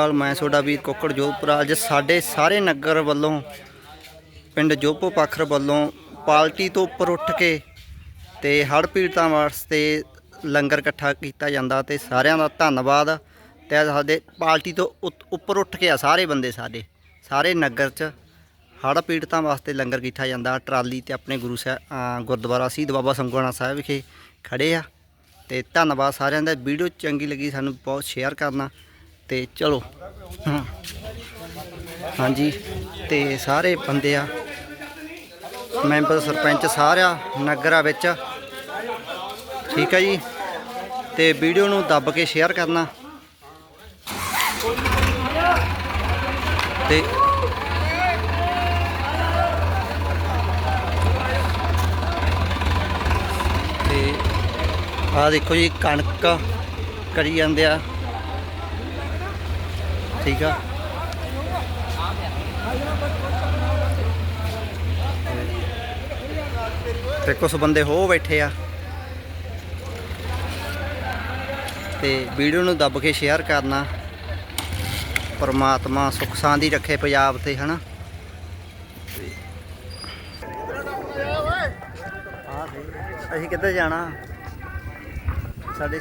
ਹਾਲ ਮੈਂ ਤੁਹਾਡਾ ਵੀਰ ਕੋਕੜ ਜੋਧਪੁਰਾ, ਅੱਜ ਸਾਡੇ ਸਾਰੇ ਨਗਰ ਵੱਲੋਂ, ਪਿੰਡ ਜੋਪੋ ਪਖਰ ਵੱਲੋਂ ਪਾਲਟੀ ਤੋਂ ਉੱਪਰ ਉੱਠ ਕੇ ਤੇ ਹੜ੍ਹ ਪੀੜਤਾਂ ਵਾਸਤੇ ਲੰਗਰ ਇਕੱਠਾ ਕੀਤਾ ਜਾਂਦਾ ਤੇ ਸਾਰਿਆਂ ਦਾ ਧੰਨਵਾਦ। ਤੇ ਸਾਡੇ ਪਾਲਟੀ ਤੋਂ ਉੱਤ- ਉੱਪਰ ਉੱਠ ਕੇ ਆ ਸਾਰੇ ਬੰਦੇ ਸਾਡੇ, ਸਾਰੇ ਨਗਰ 'ਚ ਹੜ੍ਹ ਪੀੜਤਾਂ ਵਾਸਤੇ ਲੰਗਰ ਕੀਤਾ ਜਾਂਦਾ। ਟਰਾਲੀ ਤੇ ਆਪਣੇ ਗੁਰੂ ਸਾਹਿਬ ਗੁਰਦੁਆਰਾ ਸ਼ਹੀਦ ਬਾਬਾ ਸੰਗੋਣਾ ਸਾਹਿਬ ਵਿਖੇ ਖੜੇ ਆ। ਤੇ ਧੰਨਵਾਦ ਸਾਰਿਆਂ ਦਾ। ਵੀਡੀਓ ਚੰਗੀ ਲੱਗੀ ਸਾਨੂੰ ਬਹੁਤ ਸ਼ੇਅਰ ਕਰਨਾ। ਤੇ ਚਲੋ। ਹਾਂ। ਹਾਂਜੀ, ਤੇ ਸਾਰੇ ਬੰਦੇ ਆ। ਮੈਂਬਰ, ਸਰਪੰਚ ਸਾਰਿਆ ਨਗਰਾਂ ਵਿੱਚ। ਠੀਕ ਹੈ ਜੀ। ਤੇ ਵੀਡੀਓ ਨੂੰ ਦੱਬ ਕੇ ਸ਼ੇਅਰ ਕਰਨਾ। ਤੇ ਤੇ ਆ ਦੇਖੋ ਜੀ, ਕਣਕ ਕਰੀ ਜਾਂਦੇ ਆ। ਠੀਕ ਆ। ਤੇ ਕੁਝ ਬੰਦੇ ਹੋ ਬੈਠੇ ਆ। ਤੇ ਵੀਡੀਓ ਨੂੰ ਦੱਬ ਕੇ ਸ਼ੇਅਰ ਕਰਨਾ। ਪਰਮਾਤਮਾ ਸੁਖ ਸ਼ਾਂਦੀ ਰੱਖੇ ਪੰਜਾਬ ਤੇ, ਹਨਾ? ਆ ਅਸੀਂ ਕਿੱਧਰ ਜਾਣਾ? ਸਾਡੇ